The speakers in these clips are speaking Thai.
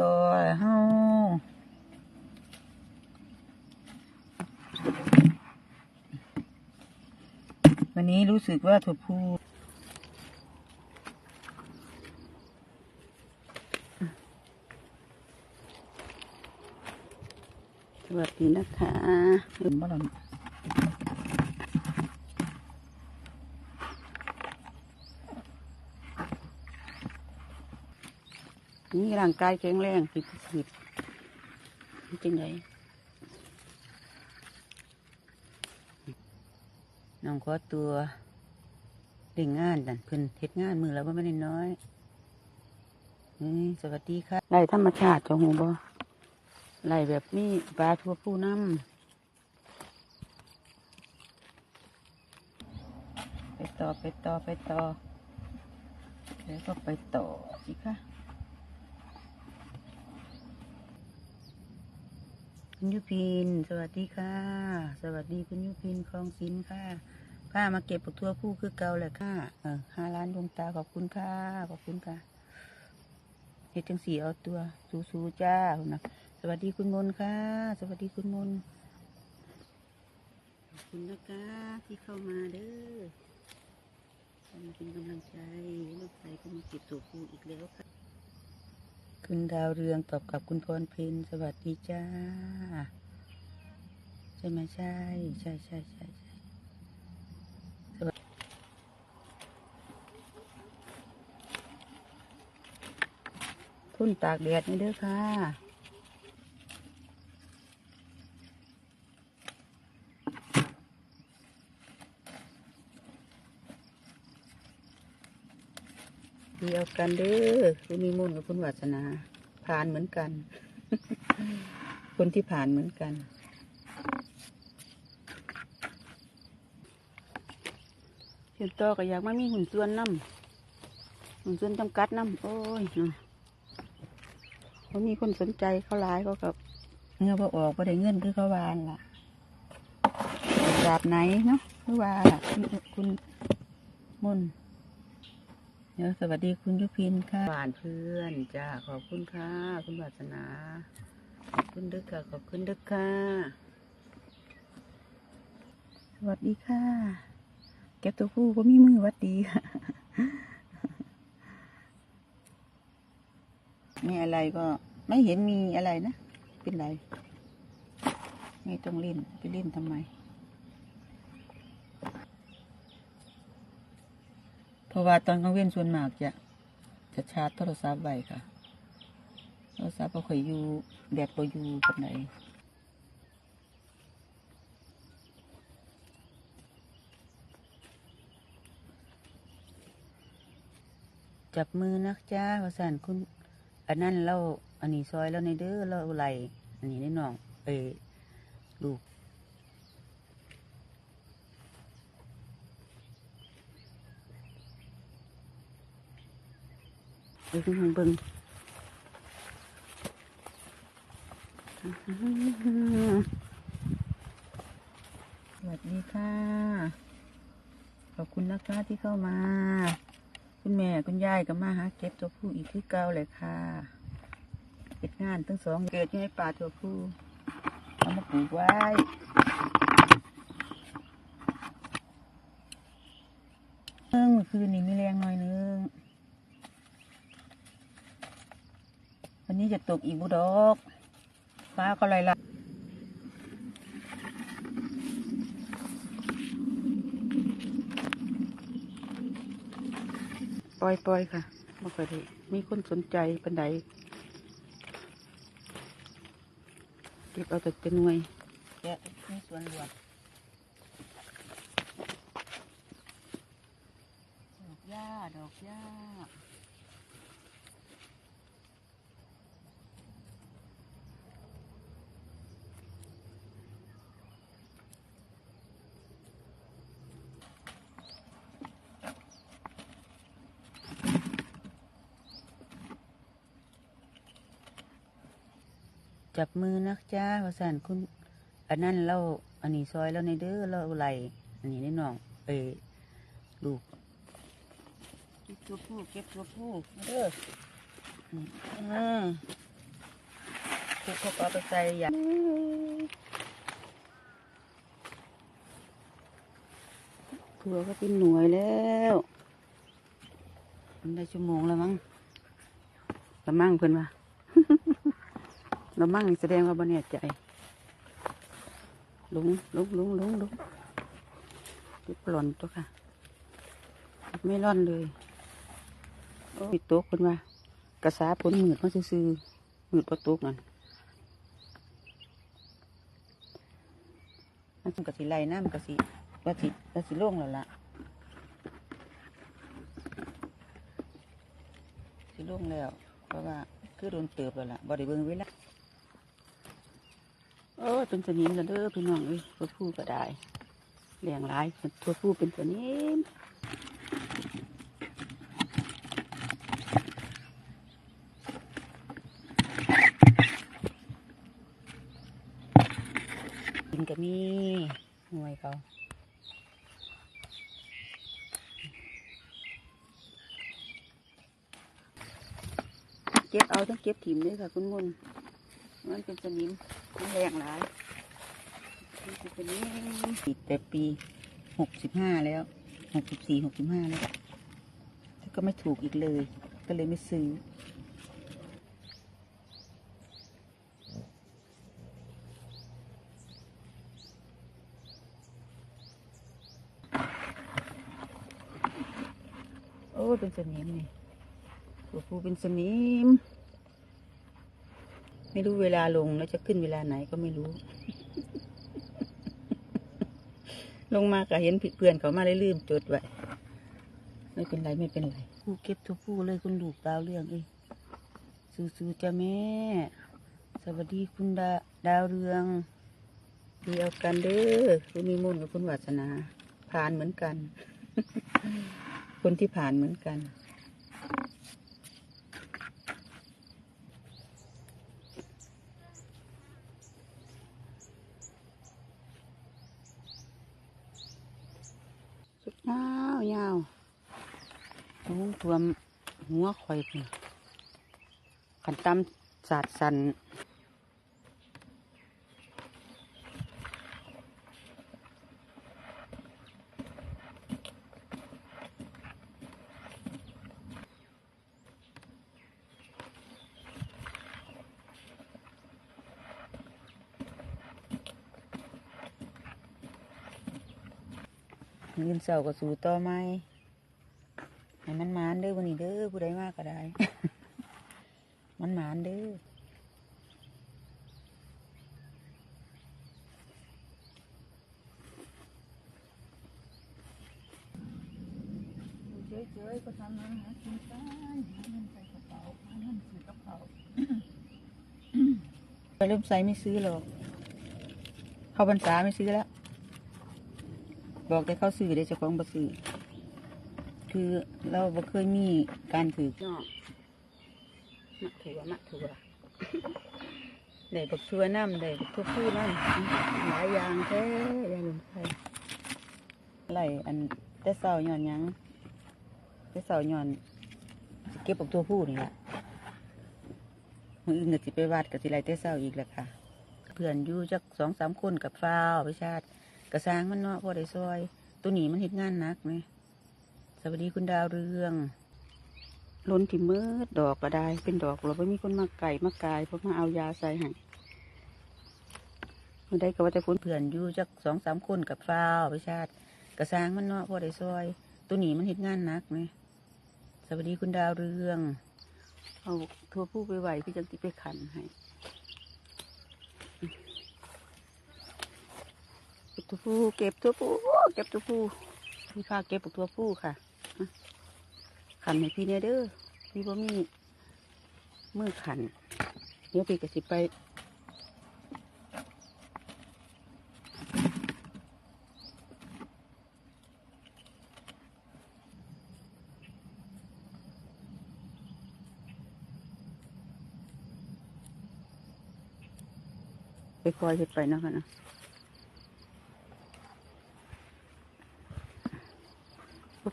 ต่อเฮาวันนี้รู้สึกว่าถั่วพูสวัสดีนะคะเห็นบ้าน นี่ร่างกายแข็งแรงผิดผิดจริงไงน้องขอตัวเล่งงานดันเพิ่นเฮ็ดงานมือแล้วว่าไม่ได้น้อยนี่สวัสดีค่ะไล่ธรรมชาติจงหูบ่ไล่แบบนี้ปลาทั่วผู้น้ำไปต่อไปต่อไปต่อแล้วก็ไปต่อสิคะ คุณยุพิน สวัสดีค่ะ สวัสดีคุณยุพินคลองศิลค่ะป้ามาเก็บปักทั่วผู้คือเก่าแหละค่ะเออห้าล้านดวงตาขอบคุณค่ะขอบคุณค่ะเฮ็ดจังสีเอาตัวสู้ๆจ้าคุณนะสวัสดีคุณมนค่ะ สวัสดีคุณมนขอบคุณนะคะที่เข้ามาเด้อมาเป็นกำลังใจลูกไปก็มาเก็บตัวผู้อีกแล้วค่ะ คุณดาวเรืองตอบกับคุณพรเพนสวัสดีจ้า ใช่ไหมใช่ ใช่ใช่ใช่ใช่สวัสคุณตากแดดนี่เด้อค่ะ เดียวกันเด้อคุณมีมุนกับคุณวัสนา ผ่านเหมือนกัน คนที่ผ่านเหมือนกัน เชียวต่อก็อยากมามีหุ่นส่วนน้ำหุ่นส่วนจำกัดน้ำโอ้ยเนาะเขามีคนสนใจเขาหลายเขากับเงื่อพอออกพอได้เงินคือเขาวานล่ะแบบไหนเนาะคือว่าคุณคุณมุน เดี๋ยวสวัสดีคุณยุพินค่ะบ้านเพื่อนจ้าขอบคุณค่ะ คุณวาสนา ขอบคุณดึกค่ะ ขอบคุณดึกค่ะ สวัสดีค่ะเก็บตัวผู้ก็มีมือหวัดดีค่ะ มีอะไรก็ไม่เห็นมีอะไรนะ เป็นไร ไม่ต้องเล่น ไปเล่นทำไม เพ ราะว่าตอนกลางเว้นส่วนมากจะจะชาร์จโทรศัพท์ไว้ค่ะ โทรศัพท์บ่ค่อยอยู่แบตบ่อยู่ปานใดจับมือนักจ้าว่าสันคุณ อันนั้นเราอันนี้ซอยแล้วในเด้อเราไหลอันนี้ในน้องเอลูก เบิ่งเบิ่งเบิ่งสวัสดีค่ะ ขอบคุณนะคะที่เข้ามา คุณแม่คุณยายก็มาหาเก็บตัวผู้อีกที่เก่าเลยค่ะเก็บงานทั้งสองเกิดอยู่ในป่าตัวผู้เอามาปลูกไว้เมื่อคืนนี้มีแรงหน่อยนึง วั นนี้จะตกอีกบุดอกฟ้าก็ไรละปล่อยปล่อยค่ะไม่ค่อยได้มีคนสนใจปันใดเก็บเอาแต่เป็นหน่วยแกะมีส่วนรวมดอกหญ้าดอกหญ้า จับมือนักจ้าว่าสันคุณ อันนั้นเราอันนี้ซอยแล้วในเด้อเราไหลอันนี้ในน้องเอลูกเก็บตัวผู้เก็บตัวผู้เด้ออืมคุกเขาเอาไปใส่ยาถั่วก็เป็นหน่วยแล้วมันได้ชั่วโมงแล้วมั้งละมั่งเพิ่นว่า ละมั่งนี่แสดงว่าบ่แน่ใจลุงลุงลุงลุงลุงติปหล่นตัวค่ะ ไม่ร่อนเลยโอ้ยตกคนว่ากระสาผลหมืดมาซื้อหมืดประตกนั่นมันกะสิไล่น้ำกะสิว่าสิว่าสิโล่งแล้วล่ะสิโล่งแล้ว เพราะว่าคือโดนเติบแล้วล่ะบ่ได้เบิ่งเวลา โอ้ยเป็นสนิมแล้วเด้อพี่น้องเอ้ยตัวผู้ก็ได้เลี้ยงหลายตัวผู้เป็นสนิมกินก็มีหน่วยเขาเก็บเอาต้องเก็บถิ่มด้วยค่ะ คุณมุนมันเป็นสนิม แรงหลายปิดแต่ปีหกสิบห้าแล้วหกสิบสี่หกสิบห้าแล้วแต่ก็ไม่ถูกอีกเลย ก็เลยไม่ซื้อโอ้เป็นสนิมนี่ตัวผู้เป็นสนิม ไม่รู้เวลาลงแล้วจะขึ้นเวลาไหนก็ไม่รู้ ลงมาก็เห็นผิดเพื่อนเขามาเลยลืมจดไว้ไม่เป็นไรไม่เป็นไรผู้เก็บตัวผู้เลยคุณลูกดาวเรื่องเองสู้ๆจ้าแม่ สวัสดีคุณดาดาวเรืองเดียวกันเด้อคุณนิมนต์กับคุณวัสนา ผ่านเหมือนกัน คนที่ผ่านเหมือนกัน สุดยาวยาว ทุ่งท่วมหัวข่อยพุ่นขันตำสาดสันเงินเสาก็สูต่อไหม ให้มันหมานเด้อวันนี้เด้อผู้ใดมากก็ได้ มันหมานเด้อเฉยๆก็ทำนั้นนะกินกันหาเงินใส่กระเป๋าหาเงินซื้อกับเขาวไปเริ่มใส่ไม่ซื้อหรอก เข้าพรรษาไม่ซื้อแล้ว บอกแต่เขาซื้อได้เจ้าของบ่ซื้อ คือเราบ่เคยมีการถือน้องมักถือมักถือได้บักชัวน้ำได้บักทั่วผู้น้ำหลายอย่างแท้ยายลุนไทยไรอันแต่เสาหย่อนหยังแต่เสาหย่อนสิเก็บบักตัวผู้นี่แหละมืออื่นก็สิไปวัดก็สิไรแต่เสาอีกแหละค่ะ เพื่อนอยู่จักสองสามคนกับฟ้าวไปชาติกระสร้างมันเนาะพอได้ซอย ตัวนี้มันเห็นงานหนักไหม สวัสดีคุณดาวเรืองล้นที่มืดดอกก็ได้ เป็นดอกเราไม่มีคนมาไก่มากายเพราะมาเอายาใส่ให้เมื่อได้ก็ว่าจะคนเพื่อนอยู่จักสองสามคนกับฟ้าวไปชาติกระสร้างมันเนาะพอได้ซอย ตัวนี้มันเห็นงานหนักไหมสวัสดีคุณดาวเรือง เอาทัวผู้ไปไหวพี่จังติไปขันให้เก็บตัวผู้เก็บตัวผู้เก็บตัวผู้พี่พาเก็บตัวผู้ค่ะอะ ขันให้พี่เนี่ยเด้อพี่บ่มีมือขันเดี๋ยวพี่ก็สิไปไปคอยเฮ็ดไปนะคะนะ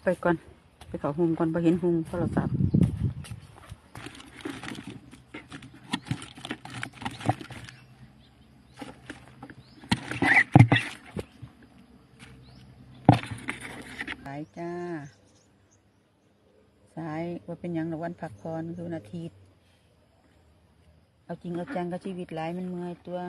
ไปก่อน เขาหุงก่อนไปเห็นหุงโทรศัพท์สายจ้า สายว่าเป็นอย่างหรวันผักพรคือนาทีเอาจริงเอาจังกับชีวิตหลายมันเมื่อยตัว